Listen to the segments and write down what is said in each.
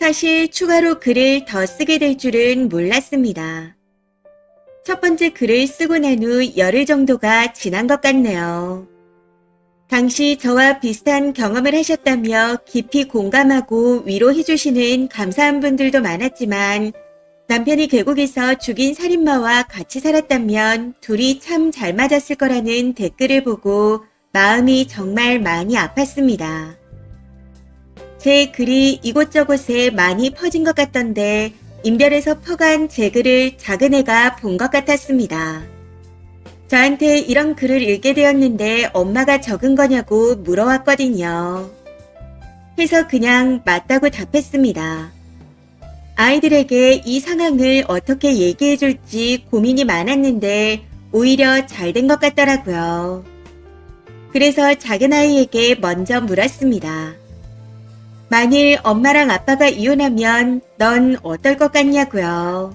사실 추가로 글을 더 쓰게 될 줄은 몰랐습니다. 첫 번째 글을 쓰고 난 후 열흘 정도가 지난 것 같네요. 당시 저와 비슷한 경험을 하셨다며 깊이 공감하고 위로해주시는 감사한 분들도 많았지만 남편이 계곡에서 죽인 살인마와 같이 살았다면 둘이 참 잘 맞았을 거라는 댓글을 보고 마음이 정말 많이 아팠습니다. 제 글이 이곳저곳에 많이 퍼진 것 같던데 인별에서 퍼간 제 글을 작은 애가 본 것 같았습니다. 저한테 이런 글을 읽게 되었는데 엄마가 적은 거냐고 물어왔거든요. 해서 그냥 맞다고 답했습니다. 아이들에게 이 상황을 어떻게 얘기해 줄지 고민이 많았는데 오히려 잘 된 것 같더라고요. 그래서 작은 아이에게 먼저 물었습니다. 만일 엄마랑 아빠가 이혼하면 넌 어떨 것 같냐고요.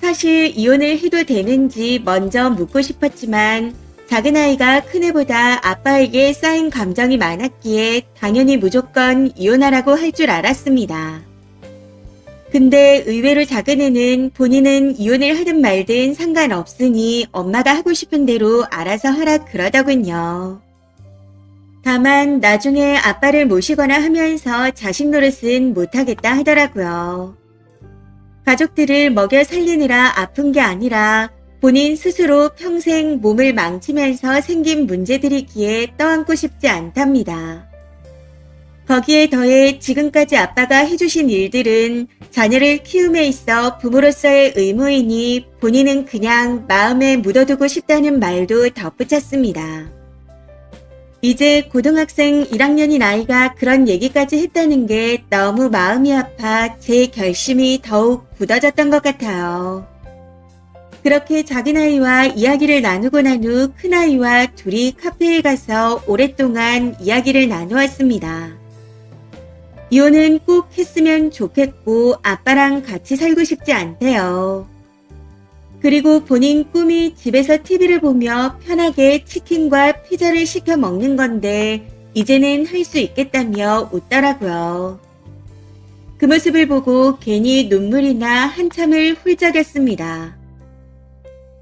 사실 이혼을 해도 되는지 먼저 묻고 싶었지만 작은 아이가 큰 애보다 아빠에게 쌓인 감정이 많았기에 당연히 무조건 이혼하라고 할 줄 알았습니다. 근데 의외로 작은 애는 본인은 이혼을 하든 말든 상관없으니 엄마가 하고 싶은 대로 알아서 하라 그러더군요. 다만 나중에 아빠를 모시거나 하면서 자식 노릇은 못하겠다 하더라고요. 가족들을 먹여 살리느라 아픈 게 아니라 본인 스스로 평생 몸을 망치면서 생긴 문제들이기에 떠안고 싶지 않답니다. 거기에 더해 지금까지 아빠가 해주신 일들은 자녀를 키움에 있어 부모로서의 의무이니 본인은 그냥 마음에 묻어두고 싶다는 말도 덧붙였습니다. 이제 고등학생 1학년인 아이가 그런 얘기까지 했다는 게 너무 마음이 아파 제 결심이 더욱 굳어졌던 것 같아요. 그렇게 작은 아이와 이야기를 나누고 난 후 큰 아이와 둘이 카페에 가서 오랫동안 이야기를 나누었습니다. 이혼은 꼭 했으면 좋겠고 아빠랑 같이 살고 싶지 않대요. 그리고 본인 꿈이 집에서 TV를 보며 편하게 치킨과 피자를 시켜 먹는 건데 이제는 할 수 있겠다며 웃더라고요. 그 모습을 보고 괜히 눈물이 나 한참을 훌쩍였습니다.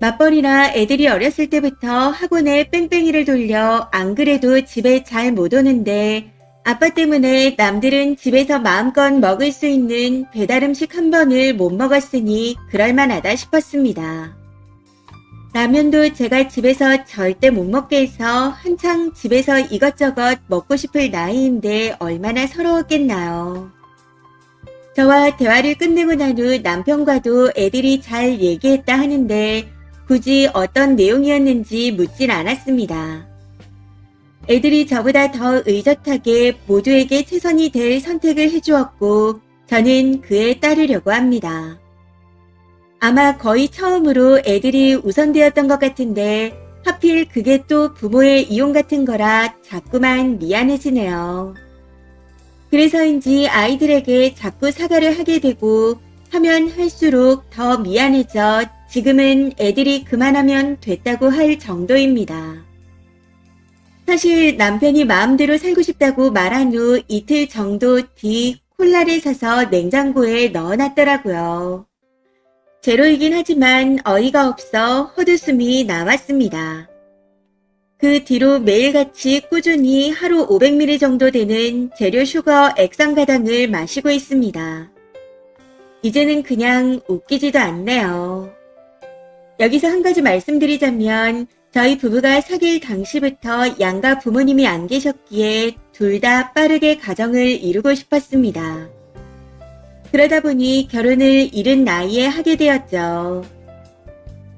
맞벌이라 애들이 어렸을 때부터 학원에 뺑뺑이를 돌려 안 그래도 집에 잘 못 오는데 아빠 때문에 남들은 집에서 마음껏 먹을 수 있는 배달 음식 한 번을 못 먹었으니 그럴만하다 싶었습니다. 라면도 제가 집에서 절대 못 먹게 해서 한창 집에서 이것저것 먹고 싶을 나이인데 얼마나 서러웠겠나요. 저와 대화를 끝내고 난 후 남편과도 애들이 잘 얘기했다 하는데 굳이 어떤 내용이었는지 묻진 않았습니다. 애들이 저보다 더 의젓하게 모두에게 최선이 될 선택을 해주었고 저는 그에 따르려고 합니다. 아마 거의 처음으로 애들이 우선되었던 것 같은데 하필 그게 또 부모의 이용 같은 거라 자꾸만 미안해지네요. 그래서인지 아이들에게 자꾸 사과를 하게 되고 하면 할수록 더 미안해져 지금은 애들이 그만하면 됐다고 할 정도입니다. 사실 남편이 마음대로 살고 싶다고 말한 후 이틀 정도 뒤 콜라를 사서 냉장고에 넣어놨더라고요. 제로이긴 하지만 어이가 없어 헛웃음이 나왔습니다. 그 뒤로 매일같이 꾸준히 하루 500ml 정도 되는 재료 슈거 액상가당을 마시고 있습니다. 이제는 그냥 웃기지도 않네요. 여기서 한 가지 말씀드리자면 저희 부부가 사귈 당시부터 양가 부모님이 안 계셨기에 둘 다 빠르게 가정을 이루고 싶었습니다. 그러다 보니 결혼을 이른 나이에 하게 되었죠.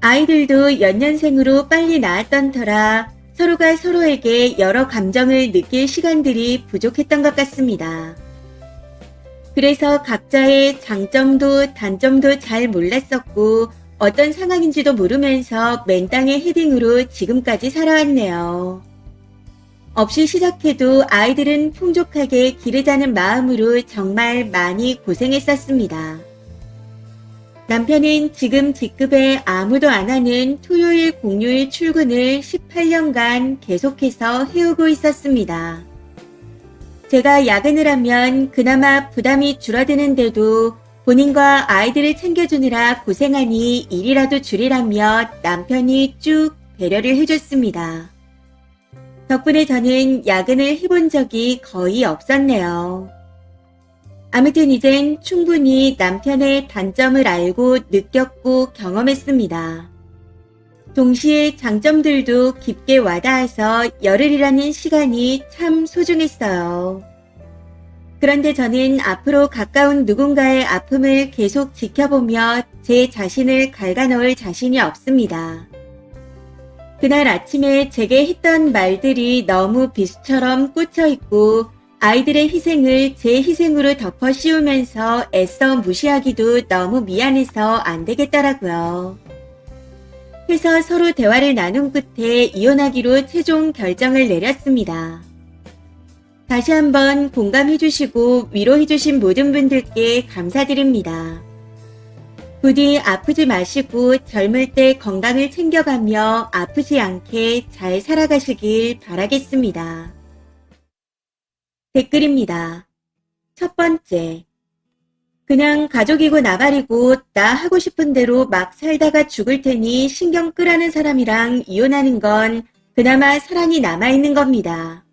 아이들도 연년생으로 빨리 낳았던 터라 서로가 서로에게 여러 감정을 느낄 시간들이 부족했던 것 같습니다. 그래서 각자의 장점도 단점도 잘 몰랐었고 어떤 상황인지도 모르면서 맨땅에 헤딩으로 지금까지 살아왔네요. 없이 시작해도 아이들은 풍족하게 기르자는 마음으로 정말 많이 고생했었습니다. 남편은 지금 직급에 아무도 안 하는 토요일 공휴일 출근을 18년간 계속해서 해오고 있었습니다. 제가 야근을 하면 그나마 부담이 줄어드는데도 본인과 아이들을 챙겨주느라 고생하니 일이라도 줄이라며 남편이 쭉 배려를 해줬습니다. 덕분에 저는 야근을 해본 적이 거의 없었네요. 아무튼 이젠 충분히 남편의 단점을 알고 느꼈고 경험했습니다. 동시에 장점들도 깊게 와닿아서 열흘이라는 시간이 참 소중했어요. 그런데 저는 앞으로 가까운 누군가의 아픔을 계속 지켜보며 제 자신을 갉아넣을 자신이 없습니다. 그날 아침에 제게 했던 말들이 너무 비수처럼 꽂혀 있고 아이들의 희생을 제 희생으로 덮어 씌우면서 애써 무시하기도 너무 미안해서 안 되겠더라고요. 해서 서로 대화를 나눈 끝에 이혼하기로 최종 결정을 내렸습니다. 다시 한번 공감해 주시고 위로해 주신 모든 분들께 감사드립니다. 부디 아프지 마시고 젊을 때 건강을 챙겨가며 아프지 않게 잘 살아가시길 바라겠습니다. 댓글입니다. 첫 번째. 그냥 가족이고 나발이고 나 하고 싶은 대로 막 살다가 죽을 테니 신경 끄라는 사람이랑 이혼하는 건 그나마 사랑이 남아있는 겁니다.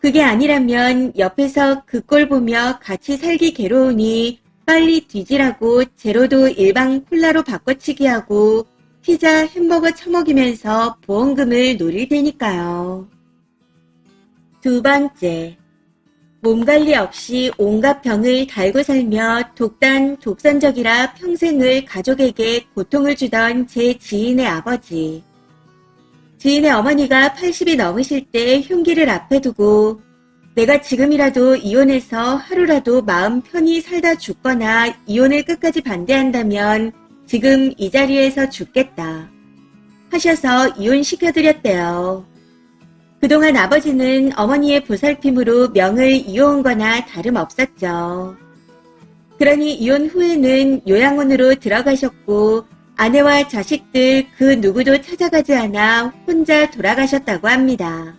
그게 아니라면 옆에서 그 꼴 보며 같이 살기 괴로우니 빨리 뒤지라고 제로도 일방 콜라로 바꿔치기 하고 피자 햄버거 처먹이면서 보험금을 노릴 테니까요. 두 번째. 몸 관리 없이 온갖 병을 달고 살며 독단, 독선적이라 평생을 가족에게 고통을 주던 제 지인의 아버지. 지인의 어머니가 80이 넘으실 때 흉기를 앞에 두고 내가 지금이라도 이혼해서 하루라도 마음 편히 살다 죽거나 이혼을 끝까지 반대한다면 지금 이 자리에서 죽겠다. 하셔서 이혼시켜드렸대요. 그동안 아버지는 어머니의 보살핌으로 명을 이어온 거나 다름없었죠. 그러니 이혼 후에는 요양원으로 들어가셨고 아내와 자식들 그 누구도 찾아가지 않아 혼자 돌아가셨다고 합니다.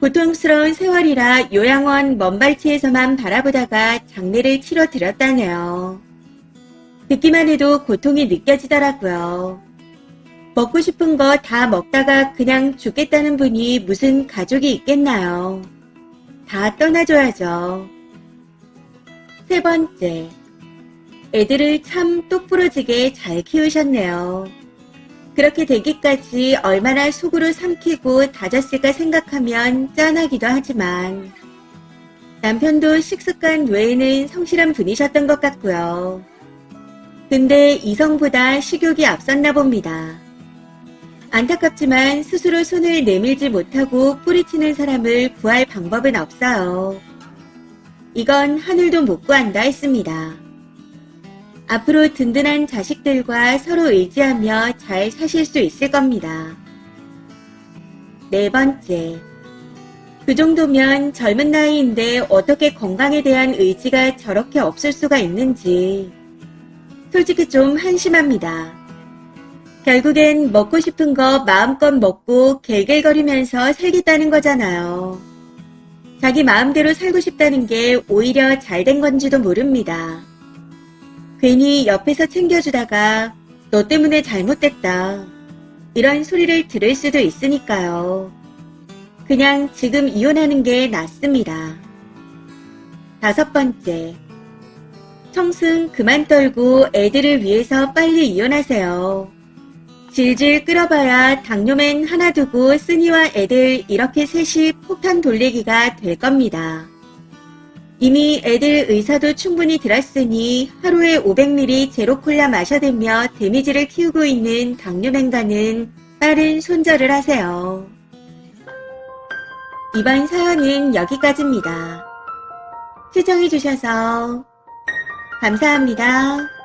고통스러운 세월이라 요양원 먼발치에서만 바라보다가 장례를 치러 드렸다네요. 듣기만 해도 고통이 느껴지더라고요. 먹고 싶은 거 다 먹다가 그냥 죽겠다는 분이 무슨 가족이 있겠나요? 다 떠나줘야죠. 세 번째. 애들을 참 똑부러지게 잘 키우셨네요. 그렇게 되기까지 얼마나 속으로 삼키고 다졌을까 생각하면 짠하기도 하지만 남편도 식습관 외에는 성실한 분이셨던 것 같고요. 근데 이성보다 식욕이 앞섰나 봅니다. 안타깝지만 스스로 손을 내밀지 못하고 뿌리치는 사람을 구할 방법은 없어요. 이건 하늘도 못 구한다 했습니다. 앞으로 든든한 자식들과 서로 의지하며 잘 사실 수 있을 겁니다. 네 번째. 그 정도면 젊은 나이인데 어떻게 건강에 대한 의지가 저렇게 없을 수가 있는지 솔직히 좀 한심합니다. 결국엔 먹고 싶은 거 마음껏 먹고 갤갤거리면서 살겠다는 거잖아요. 자기 마음대로 살고 싶다는 게 오히려 잘 된 건지도 모릅니다. 괜히 옆에서 챙겨주다가 너 때문에 잘못됐다. 이런 소리를 들을 수도 있으니까요. 그냥 지금 이혼하는 게 낫습니다. 다섯 번째. 청승 그만 떨고 애들을 위해서 빨리 이혼하세요. 질질 끌어봐야 당뇨맨 하나 두고 쓰니와 애들 이렇게 셋이 폭탄 돌리기가 될 겁니다. 이미 애들 의사도 충분히 들었으니 하루에 500ml 제로콜라 마셔대며 데미지를 키우고 있는 당뇨맨과는 빠른 손절을 하세요. 이번 사연은 여기까지입니다. 시청해주셔서 감사합니다.